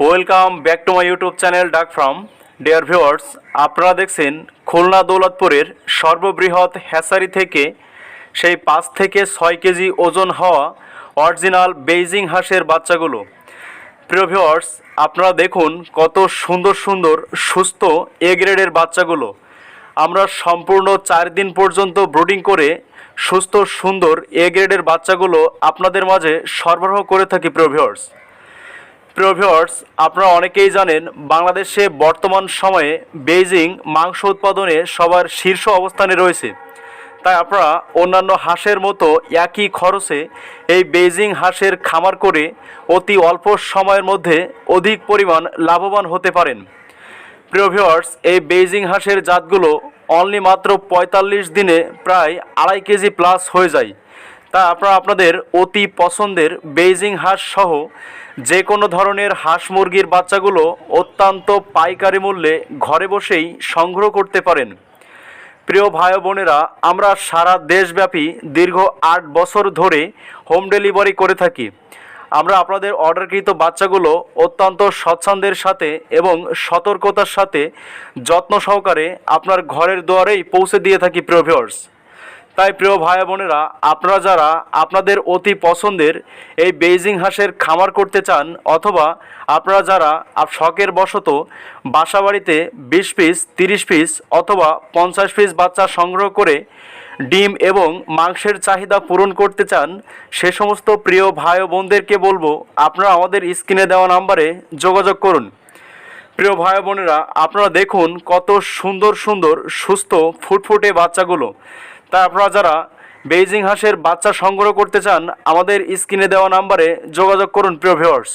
Welcome back to my YouTube channel ডাক from dear viewers আপনারা দেখছেন খুলনা দৌলতপুরের সর্ববৃহৎ হ্যাসারি থেকে সেই পাঁচ থেকে ছয় কেজি ওজন হওয়া অরিজিনাল বেইজিং হাঁসের বাচ্চাগুলো। প্রিয় ভিউয়ার্স আপনারা দেখুন কত সুন্দর সুন্দর, সুস্থ এ গ্রেডের বাচ্চাগুলো। আমরা সম্পূর্ণ চার দিন পর্যন্ত ব্রুডিং করে সুস্থ, সুন্দর এ গ্রেডের বাচ্চাগুলো আপনাদের মাঝে সরবরাহ করে থাকি, প্রিয় ভিউয়ার্স প্রিয় ভিউয়ার্স আপনারা অনেকেই জানেন, বাংলাদেশে বর্তমান সময়ে বেইজিং মাংস উৎপাদনে সবার শীর্ষ অবস্থানে রয়েছে। তাই আপনারা অন্যান্য হাঁসের মতো একই খরচে এই বেইজিং হাঁসের খামার করে অতি অল্প সময়ের মধ্যে অধিক পরিমাণ লাভবান হতে পারেন। প্রিয় ভিউয়ার্স এই বেইজিং হাঁসের জাতগুলো অনলি মাত্র পঁয়তাল্লিশ দিনে প্রায় আড়াই কেজি প্লাস হয়ে যায়। তা আপনারা আপনাদের অতি পছন্দের বেইজিং হাঁস সহ যে কোনো ধরনের হাঁস মুরগির বাচ্চাগুলো অত্যন্ত পাইকারি মূল্যে ঘরে বসেই সংগ্রহ করতে পারেন। প্রিয় ভাই বোনেরা, আমরা সারা দেশব্যাপী দীর্ঘ আট বছর ধরে হোম ডেলিভারি করে থাকি। আমরা আপনাদের অর্ডারকৃত বাচ্চাগুলো অত্যন্ত স্বচ্ছন্দের সাথে এবং সতর্কতার সাথে যত্ন সহকারে আপনার ঘরের দুয়ারেই পৌঁছে দিয়ে থাকি, প্রিয় ভিউয়ার্স তাই প্রিয় ভাই বোনেরা, আপনারা যারা আপনাদের অতি পছন্দের এই বেইজিং হাঁসের খামার করতে চান অথবা আপনারা যারা শখের বশত বাসাবাড়িতে বিশ পিস, তিরিশ পিস অথবা পঞ্চাশ পিস বাচ্চা সংগ্রহ করে ডিম এবং মাংসের চাহিদা পূরণ করতে চান, সে সমস্ত প্রিয় ভাই বোনদেরকে বলব, আপনারা আমাদের স্ক্রিনে দেওয়া নাম্বারে যোগাযোগ করুন। প্রিয় ভাই বোনেরা, আপনারা দেখুন কত সুন্দর সুন্দর, সুস্থ, ফুটফুটে বাচ্চাগুলো। তাই আপনারা যারা বেইজিং হাঁসের বাচ্চা সংগ্রহ করতে চান, আমাদের স্ক্রিনে দেওয়া নাম্বারে যোগাযোগ করুন প্রিয় ভিউয়ার্স